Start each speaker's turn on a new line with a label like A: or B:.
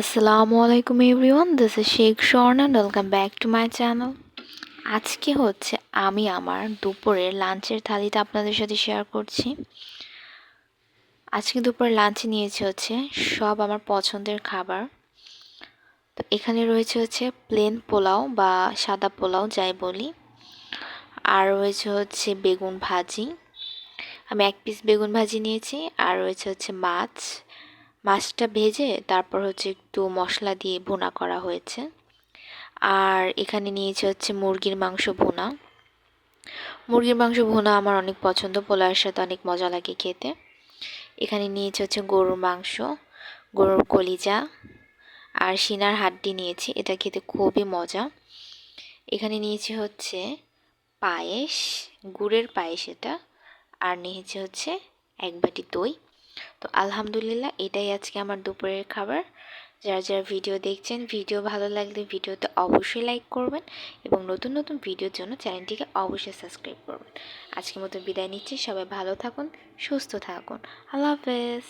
A: আসসালামু আলাইকুম everyone this is Sheikh Swarna welcome back to my channel আজকে হচ্ছে আমি আমার দুপুরের লাঞ্চের থালিটা আপনাদের সাথে শেয়ার করছি। আজকে দুপুরে লাঞ্চে নিয়েছি হচ্ছে সব আমার পছন্দের খাবার। তো এখানে রয়েছে হচ্ছে প্লেন পোলাও বা সাদা পোলাও, যাই বলি। আর রয়েছে হচ্ছে বেগুন ভাজি। আমি এক পিস বেগুন ভাজি নিয়েছি, আর রয়েছে হচ্ছে মাছ। মাছটা ভেজে তারপর হচ্ছে একটু মশলা দিয়ে ভুনা করা হয়েছে। আর এখানে নিয়েছে হচ্ছে মুরগির মাংস ভুনা। মুরগির মাংস ভুনা আমার অনেক পছন্দ, পোলাওয়ের সাথে অনেক মজা লাগে খেতে। এখানে নিয়েছে হচ্ছে গরুর মাংস, গরুর কলিজা আর সিনার হাড্ডি নিয়েছি, এটা খেতে খুবই মজা। এখানে নিয়েছি হচ্ছে পায়েস, গুড়ের পায়েস এটা, আর নিয়েছে হচ্ছে এক বাটি দই। তো আলহামদুলিল্লাহ, এটাই আজকে আমার দুপুরের খাবার। যারা যারা ভিডিও দেখছেন, ভিডিও ভালো লাগলে ভিডিওতে অবশ্যই লাইক করবেন এবং নতুন নতুন ভিডিওর জন্য চ্যানেলটিকে অবশ্যই সাবস্ক্রাইব করবেন। আজকের মতো বিদায় নিচ্ছি, সবাই ভালো থাকুন, সুস্থ থাকুন। আল্লাহ হাফেজ।